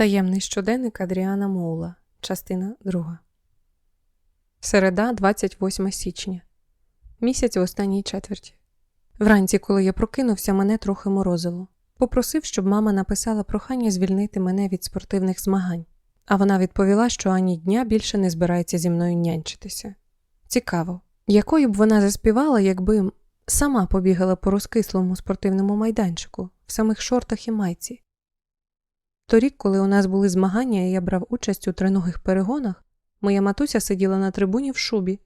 Таємний щоденник Адріана Моула, частина 2. Середа, 28 січня. Місяць в останній четверті. Вранці, коли я прокинувся, мене трохи морозило. Попросив, щоб мама написала прохання звільнити мене від спортивних змагань, а вона відповіла, що ані дня більше не збирається зі мною нянчитися. Цікаво, якою б вона заспівала, якби сама побігала по розкислому спортивному майданчику в самих шортах і майці. Торік, коли у нас були змагання і я брав участь у триногих перегонах, моя матуся сиділа на трибуні в шубі,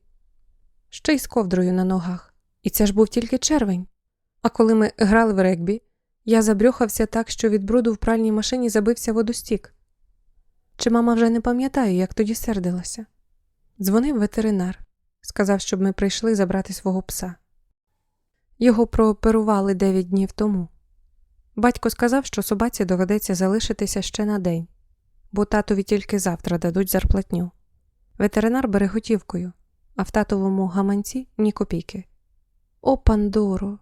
ще й з ковдрою на ногах. І це ж був тільки червень. А коли ми грали в регбі, я забрьохався так, що від бруду в пральній машині забився водостік. Чи мама вже не пам'ятає, як тоді сердилася? Дзвонив ветеринар, сказав, щоб ми прийшли забрати свого пса. Його прооперували дев'ять днів тому. Батько сказав, що собаці доведеться залишитися ще на день, бо татові тільки завтра дадуть зарплатню. Ветеринар бере готівкою, а в татовому гаманці ні копійки. О, Пандоро,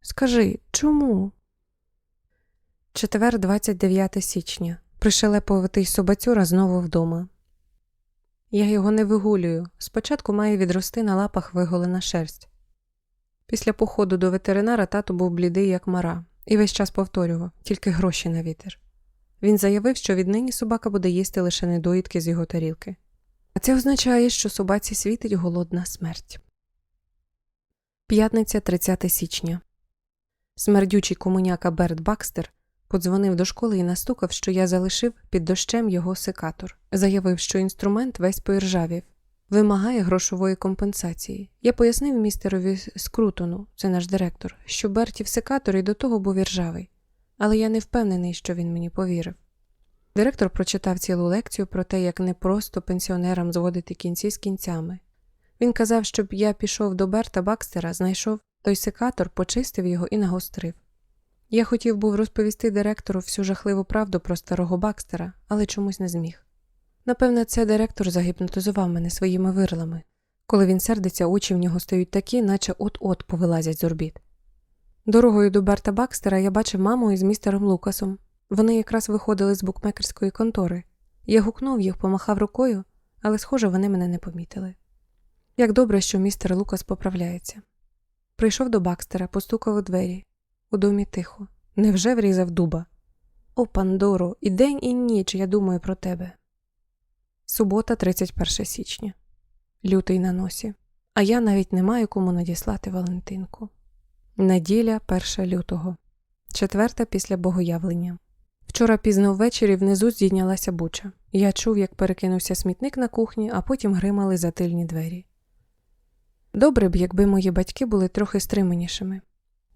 скажи, чому? Четвер, 29 січня. Пришелеповитий собацюра знову вдома. Я його не вигулюю. Спочатку має відрости на лапах виголена шерсть. Після походу до ветеринара тато був блідий, як мара, і весь час повторював тільки гроші на вітер. Він заявив, що віднині собака буде їсти лише недоїдки з його тарілки. А це означає, що собаці світить голодна смерть. П'ятниця 30 січня. Смердючий комуняка Берт Бакстер подзвонив до школи і настукав, що я залишив під дощем його секатор. Заявив, що інструмент весь поіржавів, вимагає грошової компенсації. Я пояснив містерові Скрутону, це наш директор, що Бертів секатор і до того був іржавий, але я не впевнений, що він мені повірив. Директор прочитав цілу лекцію про те, як непросто пенсіонерам зводити кінці з кінцями. Він казав, щоб я пішов до Берта Бакстера, знайшов той секатор, почистив його і нагострив. Я хотів був розповісти директору всю жахливу правду про старого Бакстера, але чомусь не зміг. Напевне, це директор загіпнотизував мене своїми вирлами. Коли він сердиться, очі в нього стають такі, наче от-от повилазять з орбіт. Дорогою до Берта Бакстера я бачив маму із містером Лукасом. Вони якраз виходили з букмекерської контори. Я гукнув їх, помахав рукою, але, схоже, вони мене не помітили. Як добре, що містер Лукас поправляється. Прийшов до Бакстера, постукав у двері. У домі тихо. Невже врізав дуба? О, Пандоро, і день, і ніч я думаю про тебе. Субота, 31 січня. Лютий на носі. А я навіть не маю кому надіслати Валентинку. Неділя 1 лютого, четверта після богоявлення. Вчора пізно ввечері внизу здійнялася буча. Я чув, як перекинувся смітник на кухні, а потім гримали затильні двері. Добре б, якби мої батьки були трохи стриманішими.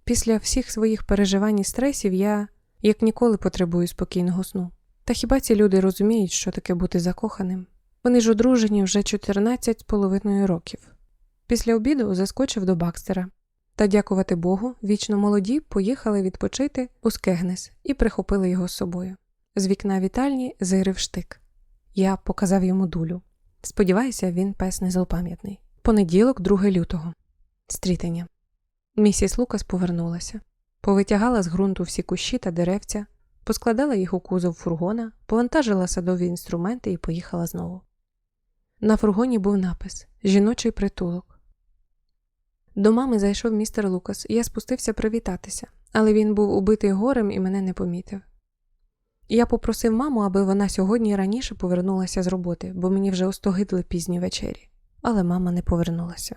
Після всіх своїх переживань і стресів я, як ніколи, потребую спокійного сну. Та хіба ці люди розуміють, що таке бути закоханим? Вони ж одружені вже 14 з половиною років. Після обіду заскочив до Бакстера. Та, дякувати Богу, вічно молоді поїхали відпочити у Скегнес і прихопили його з собою. З вікна вітальні зирив штик. Я показав йому дулю. Сподіваюся, він пес не злопам'ятний. Понеділок, 2 лютого. Стрітення. Місіс Лукас повернулася, повитягала з ґрунту всі кущі та деревця, поскладала їх у кузов фургона, повантажила садові інструменти і поїхала знову. На фургоні був напис Жіночий притулок. До мами зайшов містер Лукас, і я спустився привітатися, але він був убитий горем і мене не помітив. Я попросив маму, аби вона сьогодні раніше повернулася з роботи, бо мені вже остогидли пізні вечері, але мама не повернулася.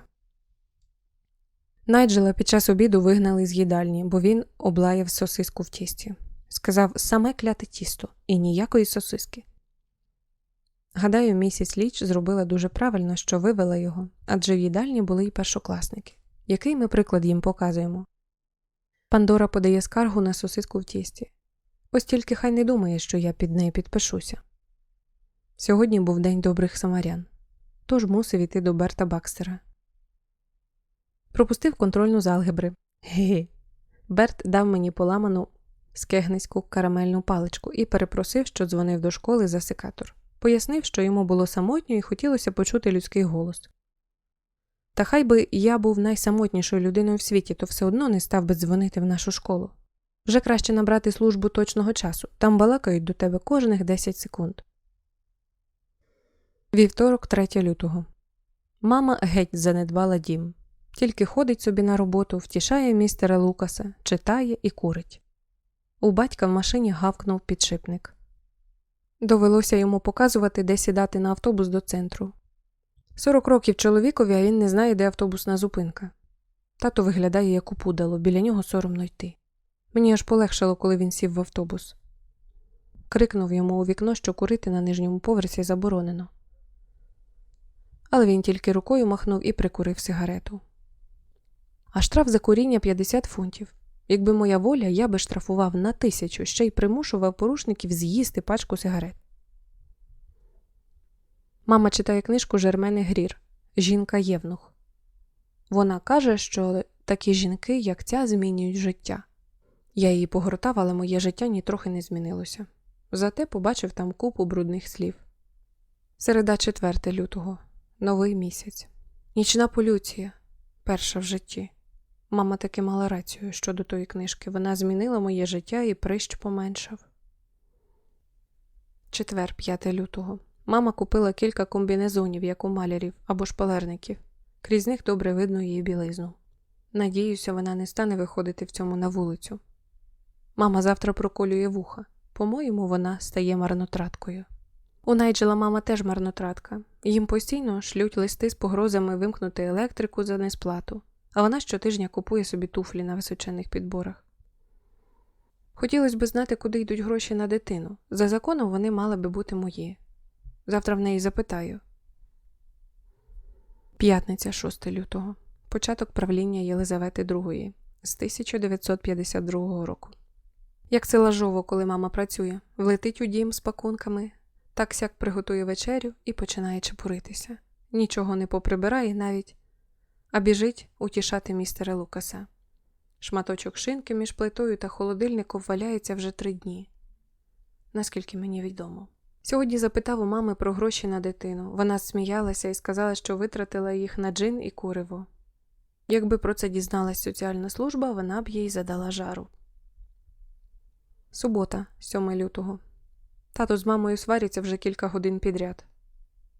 Найджела під час обіду вигнали з їдальні, бо він облаяв сосиску в тісті. Сказав саме кляте тісто і ніякої сосиски. Гадаю, місіс Ліч зробила дуже правильно, що вивела його, адже в їдальні були й першокласники. Який ми приклад їм показуємо? Пандора подає скаргу на сосиску в тісті. Ось тільки хай не думає, що я під нею підпишуся. Сьогодні був день добрих самарян, тож мусив іти до Берта Бакстера. Пропустив контрольну з алгебри. Ге. Берт дав мені поламану скегниську карамельну паличку і перепросив, що дзвонив до школи за секатор. Пояснив, що йому було самотньо і хотілося почути людський голос. Та хай би я був найсамотнішою людиною в світі, то все одно не став би дзвонити в нашу школу. Вже краще набрати службу точного часу. Там балакають до тебе кожних 10 секунд. Вівторок, 3 лютого. Мама геть занедбала дім. Тільки ходить собі на роботу, втішає містера Лукаса, читає і курить. У батька в машині гавкнув підшипник. Довелося йому показувати, де сідати на автобус до центру. 40 років чоловікові, а він не знає, де автобусна зупинка. Тато виглядає як опудало, біля нього соромно йти. Мені аж полегшало, коли він сів в автобус. Крикнув йому у вікно, що курити на нижньому поверсі заборонено. Але він тільки рукою махнув і прикурив сигарету. А штраф за куріння 50 фунтів. Якби моя воля, я би штрафував на тисячу, ще й примушував порушників з'їсти пачку сигарет. Мама читає книжку Жермени Грір Жінка Євнух. Вона каже, що такі жінки, як ця, змінюють життя. Я її погортав, але моє життя нітрохи не змінилося. Зате побачив там купу брудних слів. Середа 4 лютого. Новий місяць. Нічна полюція. Перша в житті. Мама таки мала рацію щодо тої книжки. Вона змінила моє життя і прищ поменшав. Четвер, 5 лютого. Мама купила кілька комбінезонів, як у малярів або шпалерників. Крізь них добре видно її білизну. Надіюся, вона не стане виходити в цьому на вулицю. Мама завтра проколює вуха. По-моєму, вона стає марнотраткою. У Найджела мама теж марнотратка. Їм постійно шлють листи з погрозами вимкнути електрику за несплату, а вона щотижня купує собі туфлі на височених підборах. Хотілося б знати, куди йдуть гроші на дитину. За законом вони мали би бути мої. Завтра в неї запитаю. П'ятниця 6 лютого. Початок правління Єлизавети II з 1952 року. Як це лажово, коли мама працює, влетить у дім з пакунками, так сяк приготує вечерю і починає чепуритися. Нічого не поприбирає навіть, а біжить утішати містера Лукаса. Шматочок шинки між плитою та холодильником валяється вже три дні, наскільки мені відомо. Сьогодні запитав у мами про гроші на дитину. Вона сміялася і сказала, що витратила їх на джин і куриво. Якби про це дізналась соціальна служба, вона б їй задала жару. Субота, 7 лютого. Тато з мамою сваряться вже кілька годин підряд.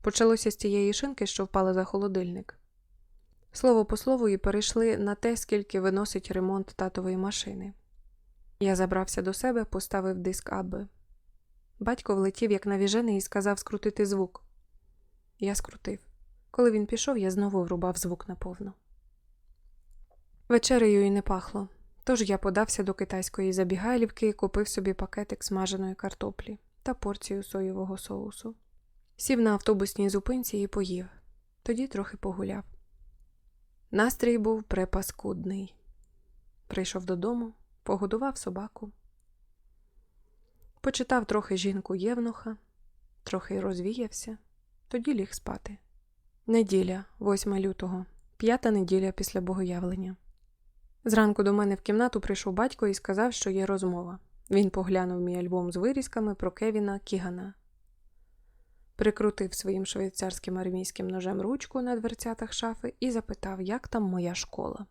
Почалося з тієї шинки, що впала за холодильник. Слово по слову і перейшли на те, скільки виносить ремонт татової машини. Я забрався до себе, поставив диск Абби. Батько влетів, як навіжений, і сказав скрутити звук. Я скрутив. Коли він пішов, я знову врубав звук наповну. Вечерею і не пахло, тож я подався до китайської забігайлівки і купив собі пакетик смаженої картоплі та порцію соєвого соусу. Сів на автобусній зупинці і поїв, тоді трохи погуляв. Настрій був препаскудний. Прийшов додому, погодував собаку. Почитав трохи жінку Євнуха, трохи розвіявся, тоді ліг спати. Неділя, 8 лютого, п'ята неділя після богоявлення. Зранку до мене в кімнату прийшов батько і сказав, що є розмова. Він поглянув мій альбом з вирізками про Кевіна Кігана, прикрутив своїм швейцарським армійським ножем ручку на дверцятах шафи і запитав, як там моя школа.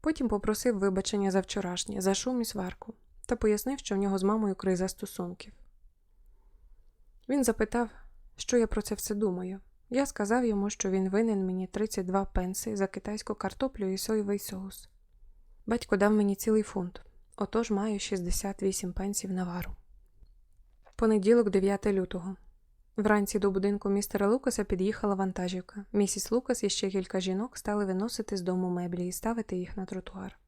Потім попросив вибачення за вчорашнє, за шум і сварку, та пояснив, що в нього з мамою криза стосунків. Він запитав, що я про це все думаю. Я сказав йому, що він винен мені 32 пенси за китайську картоплю і соєвий соус. Батько дав мені цілий фунт, отож маю 68 пенсів на вару. Понеділок, 9 лютого. Вранці до будинку містера Лукаса під'їхала вантажівка. Місіс Лукас і ще кілька жінок стали виносити з дому меблі і ставити їх на тротуар.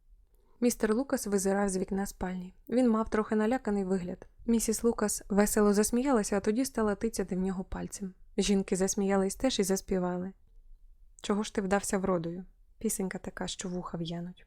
Містер Лукас визирав з вікна спальні. Він мав трохи наляканий вигляд. Місіс Лукас весело засміялася, а тоді стала тицяти в нього пальцем. Жінки засміялись теж і заспівали. Чого ж ти вдався вродою? Пісенька така, що вуха в'януть.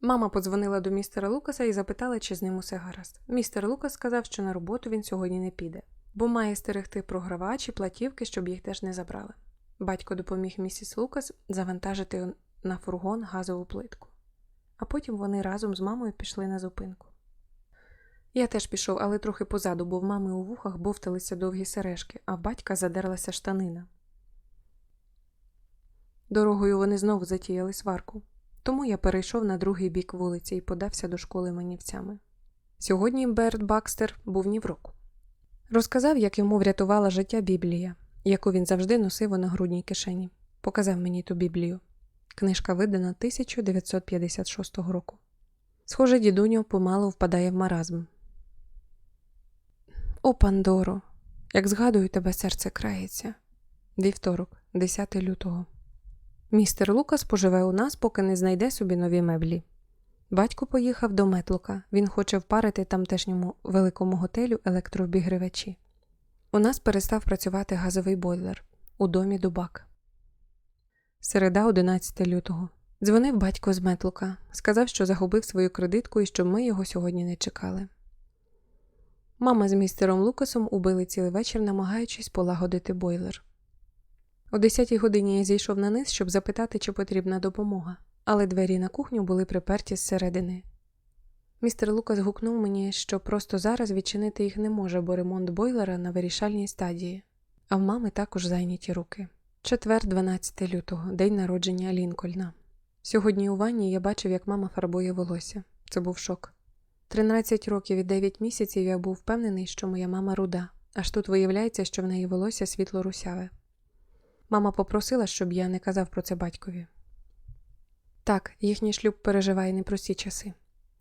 Мама подзвонила до містера Лукаса і запитала, чи з ним усе гаразд. Містер Лукас сказав, що на роботу він сьогодні не піде, бо має стерегти програвачі, платівки, щоб їх теж не забрали. Батько допоміг місіс Лукас завантажити на фургон газову плитку. А потім вони разом з мамою пішли на зупинку. Я теж пішов, але трохи позаду, бо в мами у вухах бовталися довгі сережки, а в батька задерлася штанина. Дорогою вони знову затіяли сварку. Тому я перейшов на другий бік вулиці і подався до школи манівцями. Сьогодні Берт Бакстер був ні в року. Розказав, як йому врятувала життя Біблія, яку він завжди носив у нагрудній кишені. Показав мені ту Біблію. Книжка видана 1956 року. Схоже, дідуньо помалу впадає в маразм. О, Пандоро, як згадую тебе, серце крається. Вівторок, 10 лютого. Містер Лукас поживе у нас, поки не знайде собі нові меблі. Батько поїхав до Метлука. Він хоче впарити тамтешньому великому готелю електрообігрівачі. У нас перестав працювати газовий бойлер у домі Дубак. Середа, 11 лютого. Дзвонив батько з Метлука, сказав, що загубив свою кредитку і що ми його сьогодні не чекали. Мама з містером Лукасом убили цілий вечір, намагаючись полагодити бойлер. О 10 годині я зійшов на низ, щоб запитати, чи потрібна допомога, але двері на кухню були приперті зсередини. Містер Лукас гукнув мені, що просто зараз відчинити їх не може, бо ремонт бойлера на вирішальній стадії, а в мами також зайняті руки. Четвер, 12 лютого, день народження Лінкольна. Сьогодні у ванні я бачив, як мама фарбує волосся. Це був шок. 13 років і 9 місяців я був впевнений, що моя мама руда, аж тут виявляється, що в неї волосся світло русяве. Мама попросила, щоб я не казав про це батькові. Так, їхній шлюб переживає непрості часи.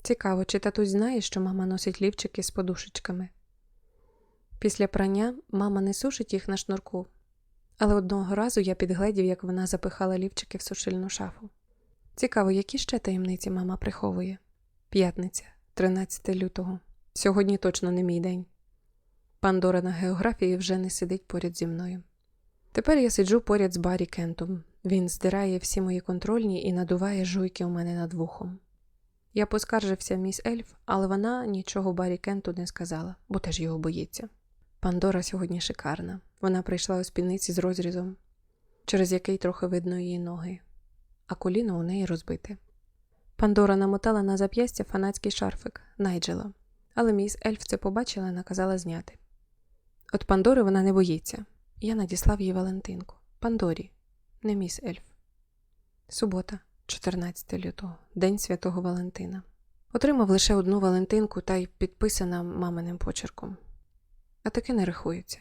Цікаво, чи татусь знає, що мама носить лівчики з подушечками. Після прання мама не сушить їх на шнурку, але одного разу я підгледів, як вона запихала лівчики в сушильну шафу. Цікаво, які ще таємниці мама приховує. П'ятниця, 13 лютого. Сьогодні точно не мій день. Пандора на географії вже не сидить поряд зі мною. Тепер я сиджу поряд з Баррі Кентом. Він здирає всі мої контрольні і надуває жуйки у мене над вухом. Я поскаржився міс Ельф, але вона нічого Баррі Кенту не сказала, бо теж його боїться. Пандора сьогодні шикарна. Вона прийшла у спідниці з розрізом, через який трохи видно її ноги, а коліно у неї розбите. Пандора намотала на зап'ястя фанатський шарфик Найджела, але міс Ельф це побачила і наказала зняти. От Пандори вона не боїться. Я надіслав їй Валентинку. Пандорі, не міс Ельф. Субота, 14 лютого, День Святого Валентина. Отримав лише одну Валентинку та й підписана маминим почерком. А таке не рахується.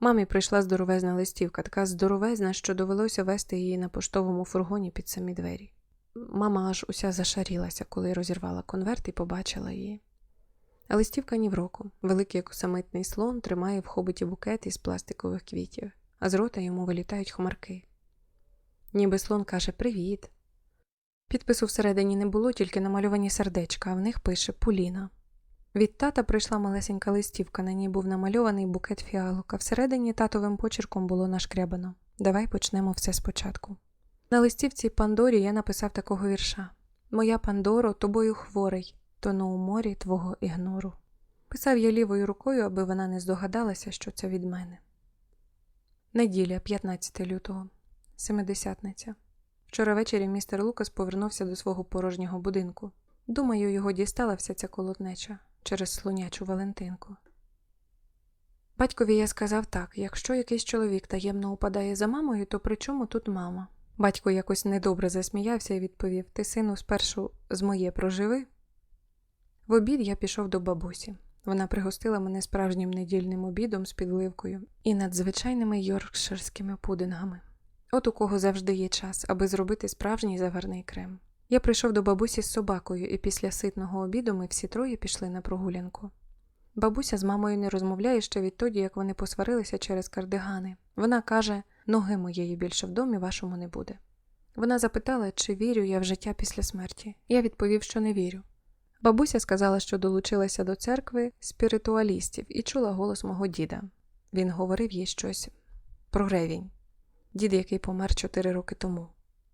Мамі прийшла здоровезна листівка, така здоровезна, що довелося вести її на поштовому фургоні під самі двері. Мама аж уся зашарілася, коли розірвала конверт і побачила її. Листівка ні в року. Великий оксамитний слон тримає в хобиті букет із пластикових квітів, а з рота йому вилітають хмарки. Ніби слон каже Привіт. Підпису всередині не було, тільки намальовані сердечка, а в них пише Пуліна. Від тата прийшла малесенька листівка, на ній був намальований букет фіалок, а всередині татовим почерком було нашкрябано. Давай почнемо все спочатку. На листівці Пандорі я написав такого вірша Моя Пандоро, тобою хворий, тону у морі твого ігнору. Писав я лівою рукою, аби вона не здогадалася, що це від мене. Неділя, 15 лютого, семидесятниця. Вчора ввечері містер Лукас повернувся до свого порожнього будинку. Думаю, його дістала вся ця колотнеча через слонячу Валентинку. Батькові я сказав так: якщо якийсь чоловік таємно упадає за мамою, то при чому тут мама? Батько якось недобре засміявся і відповів: Ти, сину, спершу з моє проживи. В обід я пішов до бабусі. Вона пригостила мене справжнім недільним обідом з підливкою і надзвичайними йоркширськими пудингами. От у кого завжди є час, аби зробити справжній заварний крем. Я прийшов до бабусі з собакою, і після ситного обіду ми всі троє пішли на прогулянку. Бабуся з мамою не розмовляє ще відтоді, як вони посварилися через кардигани. Вона каже, ноги моєї більше в домі вашому не буде. Вона запитала, чи вірю я в життя після смерті. Я відповів, що не вірю. Бабуся сказала, що долучилася до церкви спіритуалістів і чула голос мого діда. Він говорив їй щось про ревінь, дід, який помер чотири роки тому.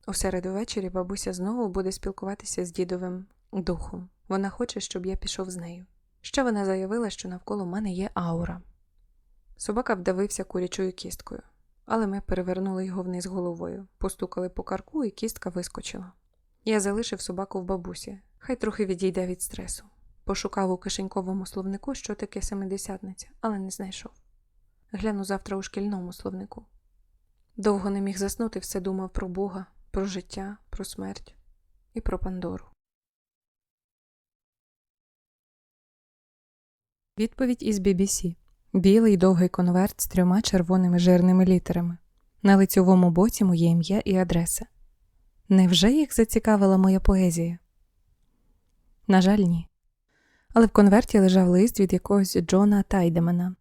У середу ввечері бабуся знову буде спілкуватися з дідовим духом. Вона хоче, щоб я пішов з нею. Ще вона заявила, що навколо мене є аура. Собака вдавився курячою кісткою, але ми перевернули його вниз головою, постукали по карку, і кістка вискочила. Я залишив собаку в бабусі, хай трохи відійде від стресу. Пошукав у кишеньковому словнику, що таке семидесятниця, але не знайшов. Гляну завтра у шкільному словнику. Довго не міг заснути, все думав про Бога, про життя, про смерть. і про Пандору. Відповідь із BBC. Білий довгий конверт з трьома червоними жирними літерами. На лицьовому боці моє ім'я і адреса. Невже їх зацікавила моя поезія? На жаль, ні. Але в конверті лежав лист від якогось Джона Тайдемана.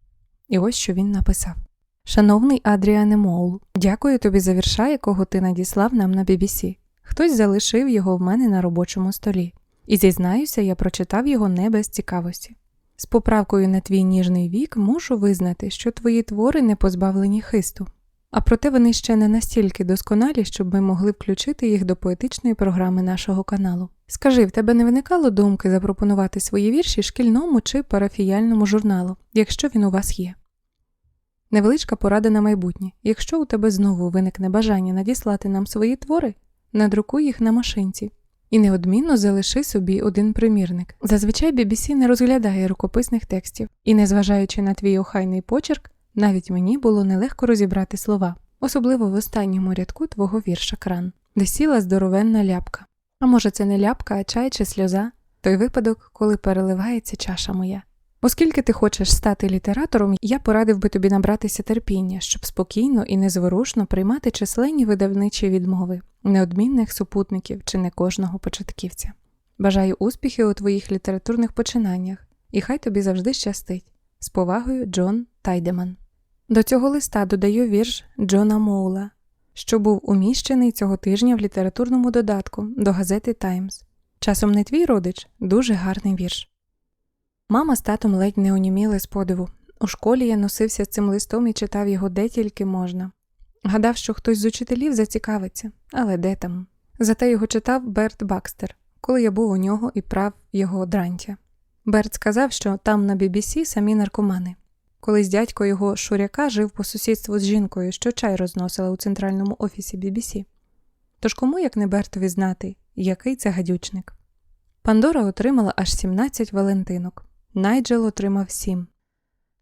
І ось що він написав: Шановний Адріане Моул, дякую тобі за вірша, якого ти надіслав нам на BBC. Хтось залишив його в мене на робочому столі. І зізнаюся, я прочитав його не без цікавості. З поправкою на твій ніжний вік мушу визнати, що твої твори не позбавлені хисту. А проте вони ще не настільки досконалі, щоб ми могли включити їх до поетичної програми нашого каналу. Скажи, в тебе не виникало думки запропонувати свої вірші шкільному чи парафіяльному журналу, якщо він у вас є? Невеличка порада на майбутнє. Якщо у тебе знову виникне бажання надіслати нам свої твори, надрукуй їх на машинці. І неодмінно залиши собі один примірник. Зазвичай BBC не розглядає рукописних текстів, і, незважаючи на твій охайний почерк, навіть мені було нелегко розібрати слова, особливо в останньому рядку твого вірша кран, де сіла здоровенна ляпка. А може, це не ляпка, а чай чи сльоза, той випадок, коли переливається чаша моя. Оскільки ти хочеш стати літератором, я порадив би тобі набратися терпіння, щоб спокійно і незворушно приймати численні видавничі відмови, неодмінних супутників чи не кожного початківця. Бажаю успіхів у твоїх літературних починаннях, і хай тобі завжди щастить. З повагою, Джон Тайдеман. До цього листа додаю вірш Джона Моула, що був уміщений цього тижня в літературному додатку до газети Таймс. Часом не твій родич, дуже гарний вірш. Мама з татом ледь не оніміли з подиву. У школі я носився цим листом і читав його де тільки можна. Гадав, що хтось з учителів зацікавиться, але де там. Зате його читав Берт Бакстер, коли я був у нього і прав його дрантя. Берт сказав, що там на BBC самі наркомани. Колись дядько його шуряка жив по сусідству з жінкою, що чай розносила у центральному офісі BBC. Тож кому як не Бертові знати, який це гадючник? Пандора отримала аж 17 валентинок. Найджел отримав 7.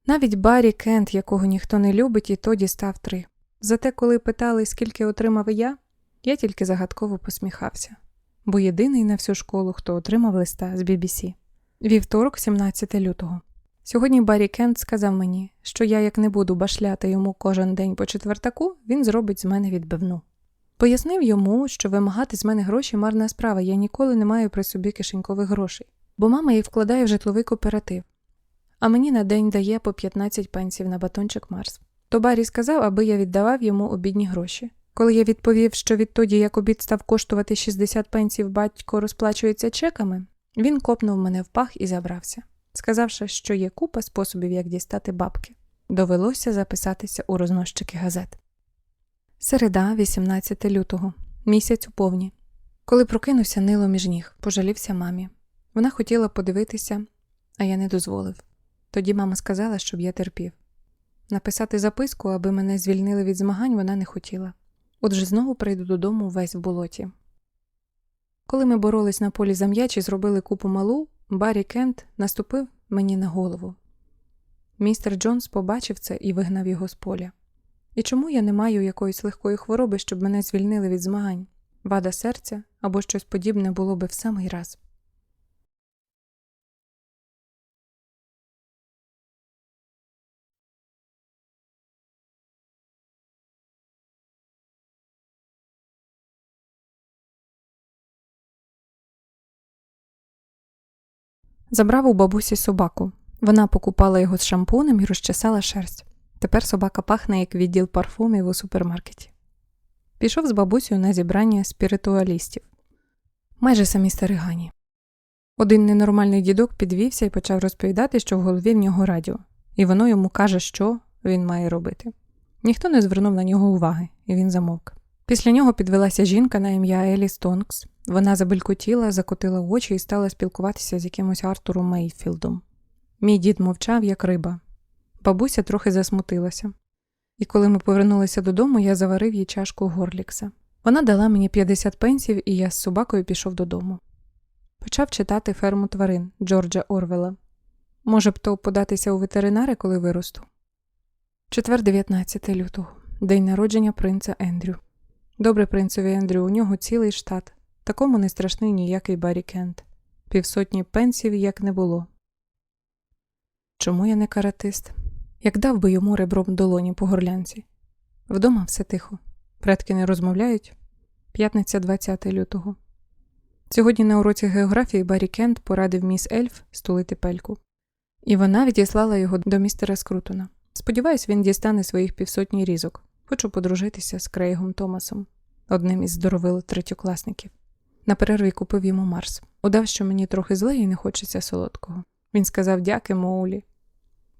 Навіть Баррі Кент, якого ніхто не любить, і тоді став 3. Зате, коли питали, скільки отримав я, я тільки загадково посміхався, бо єдиний на всю школу, хто отримав листа з BBC. Вівторок, 17 лютого. Сьогодні Баррі Кент сказав мені, що я як не буду башляти йому кожен день по четвертаку, він зробить з мене відбивну. Пояснив йому, що вимагати з мене гроші марна справа, я ніколи не маю при собі кишенькових грошей, бо мама їх вкладає в житловий кооператив, а мені на день дає по 15 пенсів на батончик Марс. То Баррі сказав, аби я віддавав йому обідні гроші. Коли я відповів, що відтоді, як обід став коштувати 60 пенсів, батько розплачується чеками, він копнув мене в пах і забрався, сказавши, що є купа способів, як дістати бабки. Довелося записатися у розносчики газет. Середа, 18 лютого, місяць у повні. Коли прокинувся, нило між ніг, пожалівся мамі. Вона хотіла подивитися, а я не дозволив. Тоді мама сказала, щоб я терпів. Написати записку, аби мене звільнили від змагань, вона не хотіла. Отже, знову прийду додому весь в болоті. Коли ми боролись на полі за м'яч і зробили купу малу, Баррі Кент наступив мені на голову. Містер Джонс побачив це і вигнав його з поля. І чому я не маю якоїсь легкої хвороби, щоб мене звільнили від змагань? Вада серця або щось подібне було би в самий раз. Забрав у бабусі собаку. Вона покупала його з шампунем і розчесала шерсть. Тепер собака пахне як відділ парфумів у супермаркеті. Пішов з бабусею на зібрання спіритуалістів. Майже самі старигані. Один ненормальний дідок підвівся і почав розповідати, що в голові в нього радіо, і воно йому каже, що він має робити. Ніхто не звернув на нього уваги, і він замовк. Після нього підвелася жінка на ім'я Елі Стонкс. Вона забелькотіла, закотила очі і стала спілкуватися з якимось Артуром Мейфілдом. Мій дід мовчав, як риба. Бабуся трохи засмутилася. І коли ми повернулися додому, я заварив їй чашку горлікса. Вона дала мені 50 пенсів, і я з собакою пішов додому. Почав читати ферму тварин Джорджа Орвела. Може б то податися у ветеринари, коли виросту. Четвер, 19 лютого, день народження принца Ендрю. Добре, принцеві Ендрю, у нього цілий штат. Такому не страшний ніякий Баррі Кент. Півсотні пенсів як не було. Чому я не каратист? Як дав би йому ребром долоні по горлянці. Вдома все тихо. Предки не розмовляють. П'ятниця 20 лютого. Сьогодні на уроці географії Баррі Кент порадив міс Ельф стулити пельку. І вона відіслала його до містера Скрутона. Сподіваюсь, він дістане своїх півсотні різок. Хочу подружитися з Крейгом Томасом, одним із здоровил третьокласників. На перерві купив йому Марс. Удав, що мені трохи зле і не хочеться солодкого. Він сказав дяки, Моулі.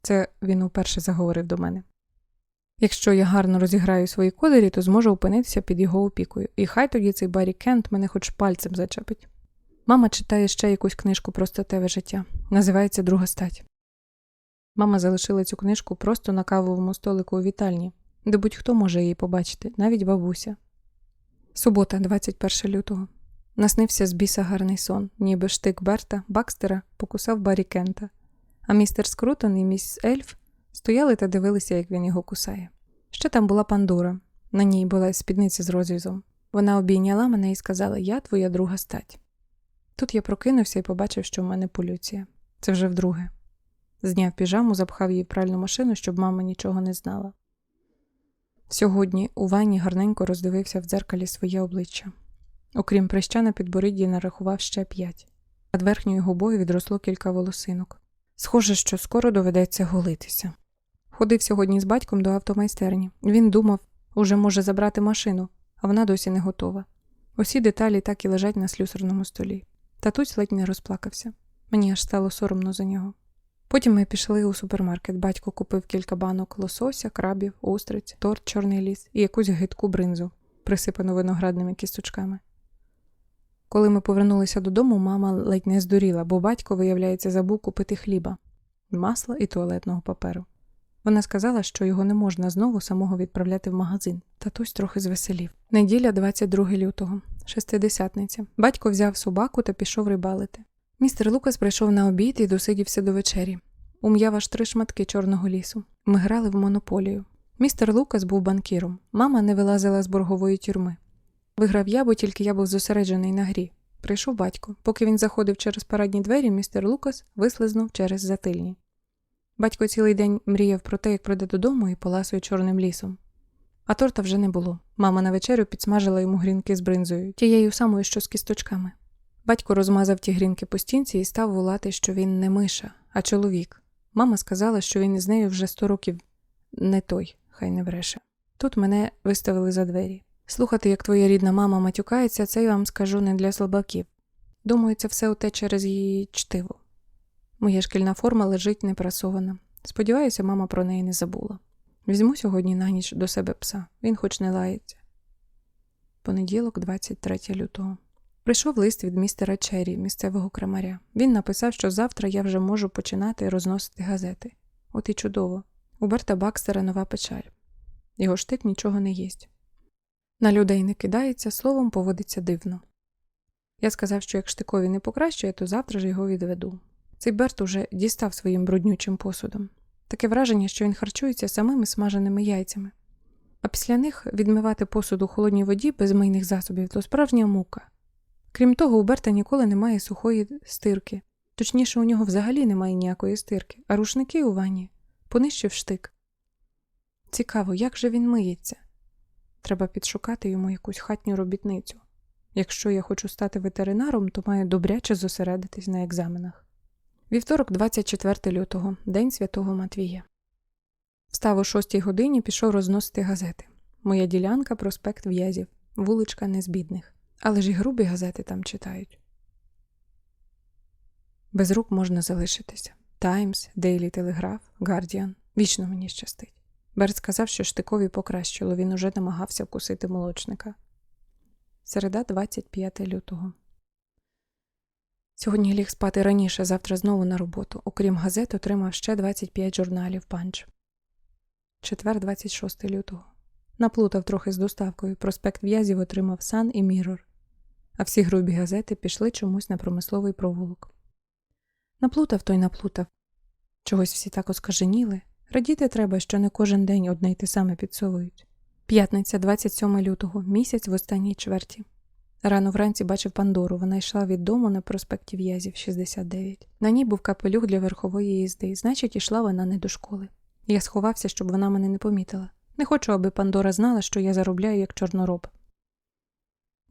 Це він уперше заговорив до мене. Якщо я гарно розіграю свої козирі, то зможу опинитися під його опікою, і хай тоді цей Баррі Кент мене хоч пальцем зачепить. Мама читає ще якусь книжку про статеве життя. Називається Друга стать. Мама залишила цю книжку просто на кавовому столику у вітальні, де будь-хто може її побачити, навіть бабуся. Субота, 21 лютого. Наснився з біса гарний сон, ніби штик Берта Бакстера покусав Баррі Кента, а містер Скрутон і міс Ельф стояли та дивилися, як він його кусає. Ще там була Пандора. На ній була спідниця з розрізом. Вона обійняла мене і сказала: Я твоя друга стать. Тут я прокинувся і побачив, що в мене полюція. Це вже вдруге. Зняв піжаму, запхав її в пральну машину, щоб мама нічого не знала. Сьогодні у ванні гарненько роздивився в дзеркалі своє обличчя. Окрім прища на підборідді, нарахував ще п'ять. Над верхньою губою відросло кілька волосинок. Схоже, що скоро доведеться голитися. Ходив сьогодні з батьком до автомайстерні. Він думав, уже може забрати машину, а вона досі не готова. Усі деталі так і лежать на слюсарному столі. Татусь ледь не розплакався. Мені аж стало соромно за нього. Потім ми пішли у супермаркет. Батько купив кілька банок лосося, крабів, устриць, торт, чорний ліс і якусь гидку бринзу, присипану виноградними кісточками. Коли ми повернулися додому, мама ледь не здуріла, бо батько, виявляється, забув купити хліба, масла і туалетного паперу. Вона сказала, що його не можна знову самого відправляти в магазин. Татусь трохи звеселів. Неділя 22 лютого, шестидесятниця. Батько взяв собаку та пішов рибалити. Містер Лукас прийшов на обід і досидівся до вечері. Ум'яв аж три шматки чорного лісу. Ми грали в монополію. Містер Лукас був банкіром. Мама не вилазила з боргової тюрми. Виграв я, бо тільки я був зосереджений на грі. Прийшов батько. Поки він заходив через парадні двері, містер Лукас вислизнув через затильні. Батько цілий день мріяв про те, як прийде додому і поласує чорним лісом. А торта вже не було. Мама на вечерю підсмажила йому грінки з бринзою, тією самою, що з кісточками. Батько розмазав ті грінки по стінці і став волати, що він не миша, а чоловік. Мама сказала, що він із нею вже сто років не той, хай не бреше. Тут мене виставили за двері. Слухати, як твоя рідна мама матюкається, це я вам скажу не для слабаків. Думаю, це все оте через її чтиво. Моя шкільна форма лежить непрасована. Сподіваюся, мама про неї не забула. Візьму сьогодні на ніч до себе пса, він хоч не лається. Понеділок, 23 лютого. Прийшов лист від містера Черрі, місцевого крамаря. Він написав, що завтра я вже можу починати розносити газети. От і чудово. У Берта Бакстера нова печаль. Його штик нічого не їсть. На людей не кидається, словом поводиться дивно. Я сказав, що як штикові не покращує, то завтра ж його відведу. Цей Берт уже дістав своїм бруднючим посудом. Таке враження, що він харчується самими смаженими яйцями. А після них відмивати посуд у холодній воді без мийних засобів то справжня мука. Крім того, у Берта ніколи немає сухої стирки. Точніше, у нього взагалі немає ніякої стирки, а рушники у ванні понищив штик. Цікаво, як же він миється? Треба підшукати йому якусь хатню робітницю. Якщо я хочу стати ветеринаром, то маю добряче зосередитись на екзаменах. Вівторок, 24 лютого, День Святого Матвія. Встав о 6 годині, пішов розносити газети. Моя ділянка проспект в'язів, вуличка незбідних. Але ж і грубі газети там читають. Без рук можна залишитися. Таймс, Дейлі Телеграф, Гардіан. Вічно мені щастить. Берт сказав, що штикові покращило, він уже намагався вкусити молочника. Середа, 25 лютого. Сьогодні ліг спати раніше, завтра знову на роботу. Окрім газет, отримав ще 25 журналів панч. Четвер, 26 лютого. Наплутав трохи з доставкою. Проспект в'язів отримав Сан і Мірор. А всі грубі газети пішли чомусь на промисловий провулок. Наплутав той наплутав. Чогось всі так оскаженіли. Радіти треба, що не кожен день одне й те саме підсовують. П'ятниця, 27 лютого, місяць в останній чверті. Рано вранці бачив Пандору. Вона йшла від дому на проспекті В'язів 69. На ній був капелюх для верхової їзди, значить, ішла вона не до школи. Я сховався, щоб вона мене не помітила. Не хочу, аби Пандора знала, що я заробляю як чорнороб.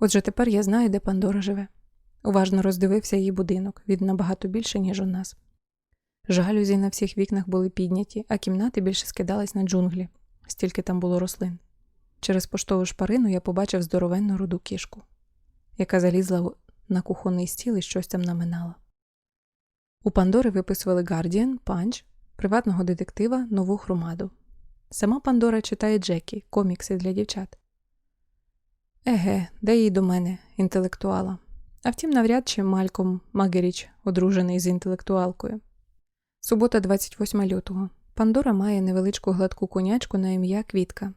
Отже, тепер я знаю, де Пандора живе. Уважно роздивився її будинок, він набагато більше, ніж у нас. Жалюзі на всіх вікнах були підняті, а кімнати більше скидались на джунглі, стільки там було рослин. Через поштову шпарину я побачив здоровенну руду кішку, яка залізла на кухонний стіл і щось там наминала. У Пандори виписували Guardian, Punch, приватного детектива, нову хромаду. Сама Пандора читає Джекі, комікси для дівчат. Еге, де їй до мене, інтелектуала. А втім, навряд чи Мальком Магеріч одружений з інтелектуалкою. Субота, 28 лютого. Пандора має невеличку гладку конячку на ім'я Квітка.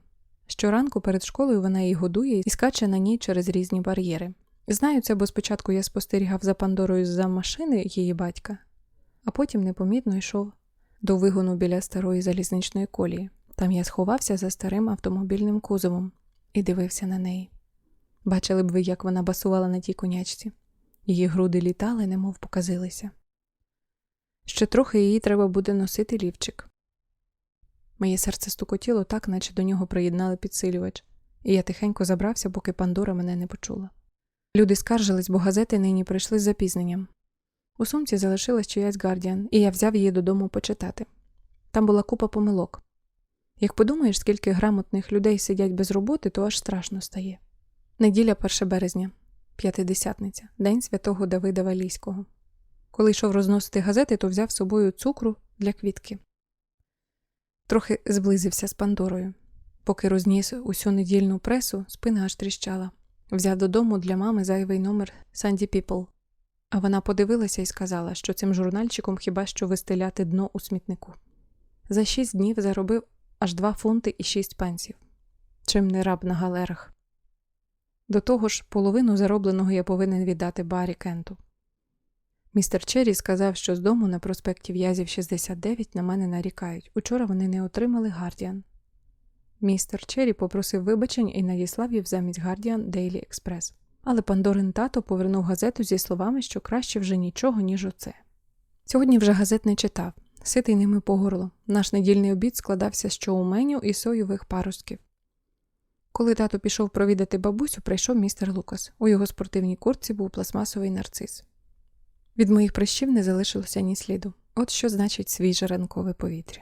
Щоранку перед школою вона її годує і скаче на ній через різні бар'єри. Знаю це, бо спочатку я спостерігав за Пандорою з-за машини її батька, а потім непомітно йшов до вигону біля старої залізничної колії. Там я сховався за старим автомобільним кузовом і дивився на неї. Бачили б ви, як вона басувала на тій конячці. Її груди літали, немов показилися. Ще трохи її треба буде носити лівчик. Моє серце стукотіло так, наче до нього приєднали підсилювач, і я тихенько забрався, поки Пандора мене не почула. Люди скаржились, бо газети нині прийшли з запізненням. У сумці залишилась чиясь Гардіан, і я взяв її додому почитати. Там була купа помилок. Як подумаєш, скільки грамотних людей сидять без роботи, то аж страшно стає. Неділя 1 березня, п'ятидесятниця, День святого Давида Валійського. Коли йшов розносити газети, то взяв з собою цукру для квітки. Трохи зблизився з Пандорою. Поки розніс усю недільну пресу, спина аж тріщала. Взяв додому для мами зайвий номер Санді Піпл. А вона подивилася і сказала, що цим журнальчиком хіба що вистеляти дно у смітнику. За шість днів заробив аж два фунти і шість пенсів. Чим не раб на галерах. До того ж, половину заробленого я повинен віддати Барі Кенту. Містер Черрі сказав, що з дому на проспекті В'язів 69 на мене нарікають. Учора вони не отримали Гардіан. Містер Черрі попросив вибачень і надіслав їх замість Гардіан Дейлі Експрес. Але Пандорин тато повернув газету зі словами, що краще вже нічого, ніж оце. Сьогодні вже газет не читав, ситий ними по горло. Наш недільний обід складався з чоуменю і соєвих паростків. Коли тато пішов провідати бабусю, прийшов містер Лукас. У його спортивній куртці був пластмасовий нарцис. Від моїх прищів не залишилося ні сліду. От що значить свіже ранкове повітря.